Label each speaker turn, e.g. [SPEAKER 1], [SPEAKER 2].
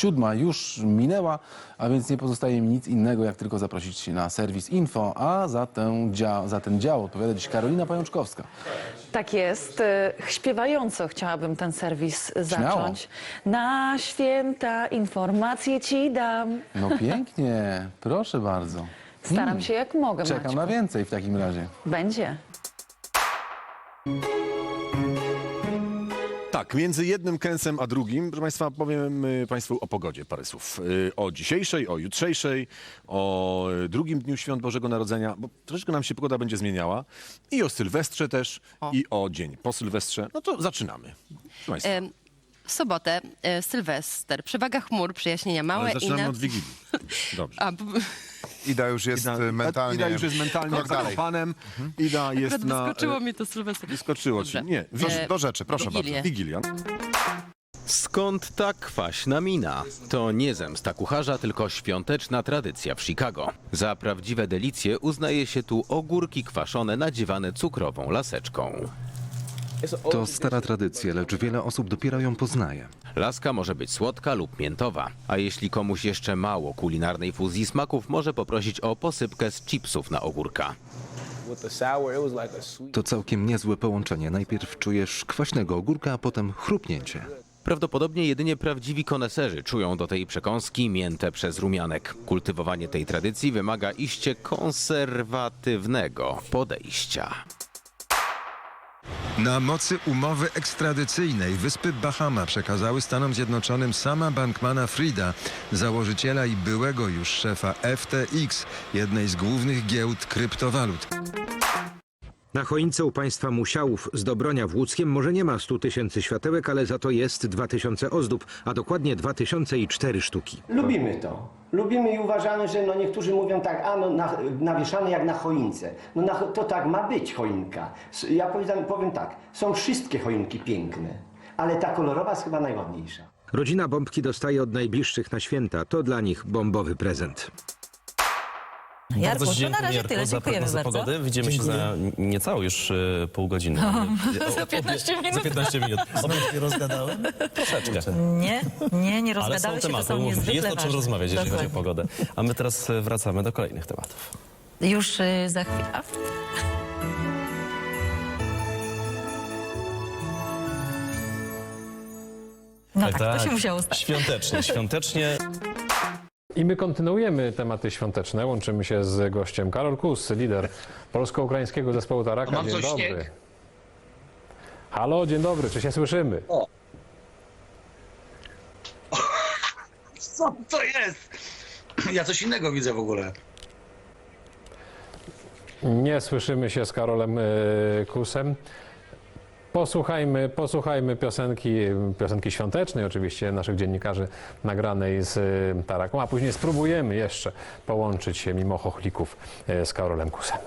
[SPEAKER 1] Siódma już minęła, a więc nie pozostaje mi nic innego, jak tylko zaprosić się na serwis info, a za, tę dzia- za ten dział odpowiada dziś Karolina Pajączkowska.
[SPEAKER 2] Tak jest. E, Śpiewająco chciałabym ten serwis zacząć. Na święta informacje ci dam.
[SPEAKER 1] No pięknie, proszę bardzo.
[SPEAKER 2] Staram się jak mogę,
[SPEAKER 1] Czekam
[SPEAKER 2] Maćku.
[SPEAKER 1] na więcej w takim razie.
[SPEAKER 2] Będzie.
[SPEAKER 3] Tak, między jednym kęsem a drugim, proszę Państwa, powiem Państwu o pogodzie parę słów. Y, O dzisiejszej, o jutrzejszej, o drugim dniu Świąt Bożego Narodzenia, bo troszeczkę nam się pogoda będzie zmieniała. I o Sylwestrze też, i o dzień po Sylwestrze. No to zaczynamy. Proszę Państwa,
[SPEAKER 4] Em, W sobotę e, Sylwester, przewaga chmur, przyjaśnienia małe
[SPEAKER 3] ale
[SPEAKER 4] i
[SPEAKER 3] zaczynamy
[SPEAKER 4] na...
[SPEAKER 3] od Wigilii. Dobrze.
[SPEAKER 4] A, b-
[SPEAKER 5] Ida już jest
[SPEAKER 3] Ida,
[SPEAKER 5] e, mentalnie...
[SPEAKER 3] Ida już jest mentalnie
[SPEAKER 5] krok dalej.
[SPEAKER 3] panem. Ida jest
[SPEAKER 4] akurat
[SPEAKER 3] na...
[SPEAKER 4] wyskoczyło mi to Sylwester.
[SPEAKER 3] Wyskoczyło ci.
[SPEAKER 4] Dobrze.
[SPEAKER 3] Nie,
[SPEAKER 4] E,
[SPEAKER 5] do rzeczy, proszę
[SPEAKER 4] Wigilię.
[SPEAKER 5] bardzo.
[SPEAKER 3] Wigilia.
[SPEAKER 6] Skąd ta kwaśna mina? To nie zemsta kucharza, tylko świąteczna tradycja w Chicago. Za prawdziwe delicje uznaje się tu ogórki kwaszone nadziewane cukrową laseczką.
[SPEAKER 7] To stara tradycja, lecz wiele osób dopiero ją poznaje.
[SPEAKER 6] Laska może być słodka lub miętowa, a jeśli komuś jeszcze mało kulinarnej fuzji smaków, może poprosić o posypkę z chipsów na ogórka.
[SPEAKER 7] To całkiem niezłe połączenie. Najpierw czujesz kwaśnego ogórka, a potem chrupnięcie.
[SPEAKER 6] Prawdopodobnie jedynie prawdziwi koneserzy czują do tej przekąski miętę przez rumianek. Kultywowanie tej tradycji wymaga iście konserwatywnego podejścia.
[SPEAKER 8] Na mocy umowy ekstradycyjnej wyspy Bahama przekazały Stanom Zjednoczonym sama Bankmana Frida, założyciela i byłego już szefa FTX, jednej z głównych giełd kryptowalut.
[SPEAKER 9] Na choince u państwa Musiałów z Dobronia w Łódzkiem może nie ma 100 tysięcy światełek, ale za to jest 2000 ozdób, a dokładnie 2004 sztuki.
[SPEAKER 10] Lubimy to. Lubimy i uważamy, że no niektórzy mówią tak, a no na, nawieszane jak na choince. No na, to tak ma być choinka. Ja powiem, powiem tak, są wszystkie choinki piękne, ale ta kolorowa jest chyba najładniejsza.
[SPEAKER 9] Rodzina bombki dostaje od najbliższych na święta. To dla nich bombowy prezent.
[SPEAKER 11] Jarku,
[SPEAKER 12] Bardzo ci
[SPEAKER 11] to na razie tyle.
[SPEAKER 12] Jarku, za
[SPEAKER 11] Dziękujemy
[SPEAKER 12] prognozę
[SPEAKER 11] bardzo.
[SPEAKER 12] pogody. Widzimy się za niecałe już e, pół godziny.
[SPEAKER 11] za 15 minut.
[SPEAKER 12] Za 15 minut. Znowu się rozgadałem? Troszeczkę.
[SPEAKER 11] Nie, nie, nie
[SPEAKER 12] Ale są
[SPEAKER 11] się, to
[SPEAKER 12] tematy,
[SPEAKER 11] są niezwykle
[SPEAKER 12] jest o czym
[SPEAKER 11] ważne.
[SPEAKER 12] rozmawiać, jeżeli chodzi o
[SPEAKER 11] Dokładnie.
[SPEAKER 12] pogodę. A my teraz e, wracamy do kolejnych tematów.
[SPEAKER 11] Już y, za chwilę. No tak, to się musiało stać.
[SPEAKER 12] Świątecznie, świątecznie.
[SPEAKER 13] I my kontynuujemy tematy świąteczne. Łączymy się z gościem Karol Kus, lider polsko-ukraińskiego zespołu Taraka.
[SPEAKER 14] Mam
[SPEAKER 13] Dzień
[SPEAKER 14] coś
[SPEAKER 13] dobry.
[SPEAKER 14] śnieg.
[SPEAKER 13] Halo, dzień dobry, czy się słyszymy?
[SPEAKER 14] Co to jest? Ja coś innego widzę w ogóle.
[SPEAKER 13] Nie słyszymy się z Karolem e, Kusem. Posłuchajmy, posłuchajmy piosenki, piosenki świątecznej oczywiście naszych dziennikarzy nagranej z e, Taraką, a później spróbujemy jeszcze połączyć się mimo chochlików e, z Karolem Kusem.